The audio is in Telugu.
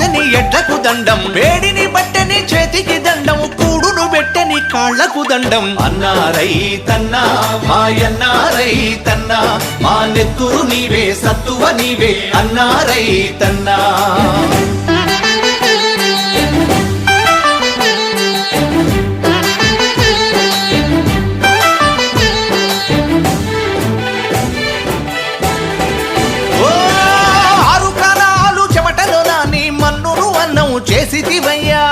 కాడిని ఎడ్లకు దండం. వేడిని బట్టని చేతికి దండం. కూడును పెట్టని కాళ్ళకు దండం. అన్నారై తన్నా మాయన్నారై తన్నా మా నెత్తురు నీవే సత్తువ నీవే అన్నారై తన్నా. చేసివయ్యా